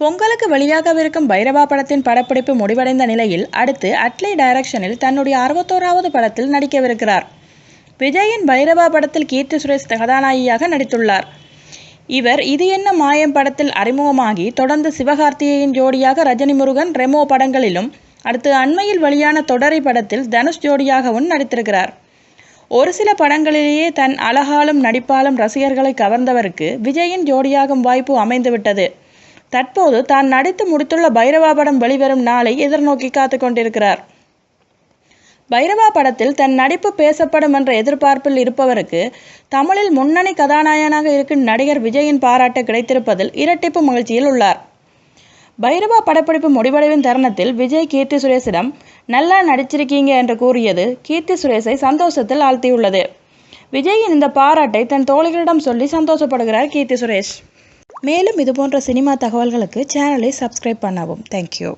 பொங்கலுக்கு வெளியாகவிருக்கும் பைரவா படத்தின் படப்பிடிப்பு முடிவடைந்த நிலையில் அடுத்து அட்லி டைரக்ஷனில் தன்னுடைய அறுபத்தோராவது படத்தில் நடிக்கவிருக்கிறார். விஜயின் பைரவா படத்தில் கீர்த்தி சுரேஷ் கதாநாயகியாக நடித்துள்ளார். இவர் இது என்ன மாயம் படத்தில் அறிமுகமாகி தொடர்ந்து சிவகார்த்திகேயன் ஜோடியாக ரஜினி முருகன் ரெமோ படங்களிலும் அடுத்து அண்மையில் வெளியான தொடரை படத்தில் தனுஷ் ஜோடியாகவும் நடித்திருக்கிறார். ஒரு சில படங்களிலேயே தன் அழகாலும் நடிப்பாலும் ரசிகர்களை கவர்ந்தவருக்கு விஜயின் ஜோடியாகும் வாய்ப்பு அமைந்துவிட்டது. தற்போது தான் நடித்து முடித்துள்ள பைரவா படம் வெளிவரும் நாளை எதிர்நோக்கி காத்து கொண்டிருக்கிறார். பைரவா படத்தில் தன் நடிப்பு பேசப்படும் என்ற எதிர்பார்ப்பில் இருப்பவருக்கு தமிழில் முன்னணி கதாநாயகனாக இருக்கும் நடிகர் விஜயின் பாராட்டு கிடைத்திருப்பதில் இரட்டிப்பு மகிழ்ச்சியில் உள்ளார். பைரவா படப்பிடிப்பு முடிவடைவின் தருணத்தில் விஜய் கீர்த்தி சுரேஷிடம் நல்லா நடிச்சிருக்கீங்க என்று கூறியது கீர்த்தி சுரேஷை சந்தோஷத்தில் ஆழ்த்தியுள்ளது. விஜயின் இந்த பாராட்டை தன் தோழிகளிடம் சொல்லி சந்தோஷப்படுகிறார் கீர்த்தி சுரேஷ். மேலும் இதுபோன்ற சினிமா தகவல்களுக்கு சேனலை சப்ஸ்கிரைப் பண்ணவும். தேங்க்யூ